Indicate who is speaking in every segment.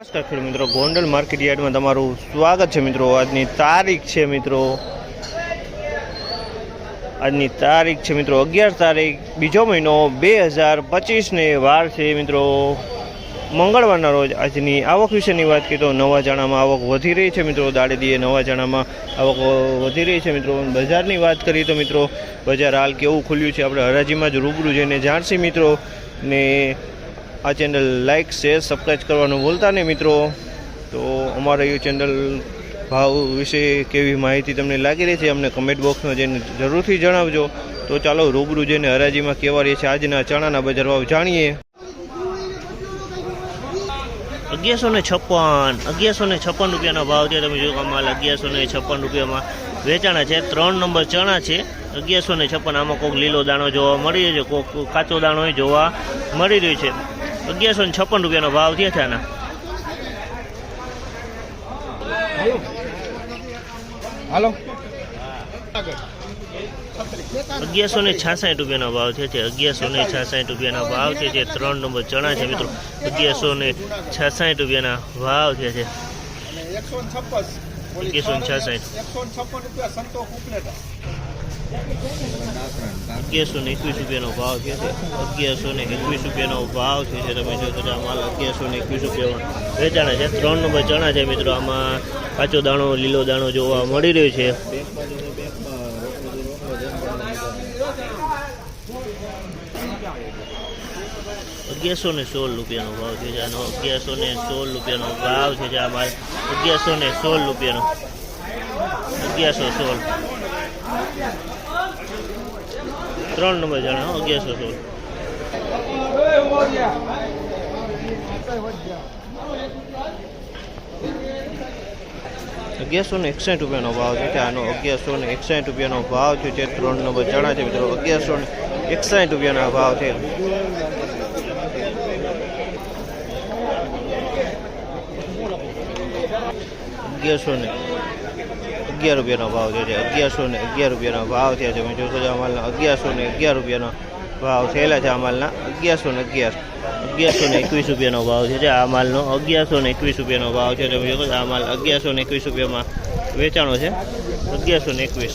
Speaker 1: નમસ્કાર મિત્રો. ગોંડલ માર્કેટ યાર્ડમાં તમારું સ્વાગત છે મિત્રો. આજની તારીખ છે મિત્રો. આજની તારીખ છે મિત્રો. અગિયાર તારીખ, બીજો મહિનો બે હજાર પચીસને વાર છે મિત્રો. મંગળવારના રોજ આજની આવક વિશેની વાત કરીએ તો નવા જાણામાં આવક વધી રહી છે મિત્રો. દાડેદીએ નવા જાણામાં આવક વધી રહી છે મિત્રો. બજારની વાત કરીએ તો મિત્રો, બજાર હાલ કેવું ખુલ્યું છે? આપણે હરાજીમાં જ રૂબરૂ જઈને જાણશી મિત્રો. ને આ ચેનલ લાઇક શેર સબસ્ક્રાઈબ કરવાનું ભૂલતા નહીં મિત્રો. તો અમારા એ ચેનલ ભાવ વિશે કેવી માહિતી તમને લાગી રહી છે અમને કમેન્ટ બોક્સમાં જઈને જરૂરથી જણાવજો. તો ચાલો રૂબરૂ જઈને હરાજીમાં કેવા રહે છે આજના ચણાના બજાર ભાવ જાણીએ. અગિયારસો ને છપ્પન, અગિયારસો ને છપ્પન રૂપિયાનો ભાવ છે. તમે જો માલ અગિયારસો ને છપ્પન રૂપિયામાં વેચાણા છે. ત્રણ નંબર ચણા છે. અગિયારસો ને છપ્પન આમાં કોઈક લીલો દાણો જોવા મળી રહ્યો છે કોઈક કાચો દાણો જોવા મળી રહ્યો છે. અગિયારસો ને છપ્પન રૂપિયાનો ભાવ થયા છે આના.
Speaker 2: હાલો.
Speaker 1: અગિયારસો ને છાસઠ રૂપિયાનો ભાવ છે છે. અગિયારસો ને છાસઠ રૂપિયાના ભાવ છે. જે ત્રણ નંબર ચણા છે મિત્રો. અગિયારસો ને છાસઠ રૂપિયાના ભાવ છે છે. અગિયારસો ને છાસઠ. અગિયારસો ને એકવીસ રૂપિયાનો ભાવ છે અગિયારસો ને એકવીસ રૂપિયાનો ભાવ છે છે તમે જો તો આ માલ અગિયારસો ને એકવીસ રૂપિયામાં વેચાણા છે. ત્રણ નંબર ચણા છે મિત્રો, આમાં કાચો દાણો, લીલો દાણો જોવા મળી રહ્યો છે. અગિયારસો ને સોળ રૂપિયાનો ભાવ છે આનો અગિયારસો ને સોળ રૂપિયાનો ભાવ છે જે, આ માલ અગિયારસો ને સોળ રૂપિયાનો. અગિયારસો સોળ. ત્રણ નંબર જણા અગિયારસો સોળ. અગિયારસો ને એકસાઠ રૂપિયાનો ભાવ છે આનો અગિયારસો ને એકસાઠ રૂપિયાનો ભાવ છે, જે ત્રણ નંબર ચણા છે, મિત્રો. અગિયારસો ને એકસાઠ રૂપિયાના ભાવ છે. અગિયારસો ને અગિયાર રૂપિયાનો ભાવ છે. જે અગિયારસો ને અગિયાર રૂપિયાનો ભાવ થયા છે. જોશો આ માલના અગિયારસો ને અગિયાર રૂપિયાનો ભાવ થયેલા છે આ માલના અગિયારસો ને અગિયાર. અગિયારસો ને એકવીસ રૂપિયાનો ભાવ છે. આ માલનો અગિયારસો ને એકવીસ રૂપિયાનો ભાવ છે. તમે જોશો આ માલ અગિયારસો ને એકવીસ રૂપિયામાં વેચાણો છે. અગિયારસો ને એકવીસ.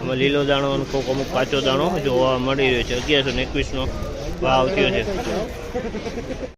Speaker 1: આમાં લીલો દાણો અને કોક અમુક કાચો દાણો જોવા મળી રહ્યો છે. અગિયારસો ને એકવીસનો ભાવ થયો છે.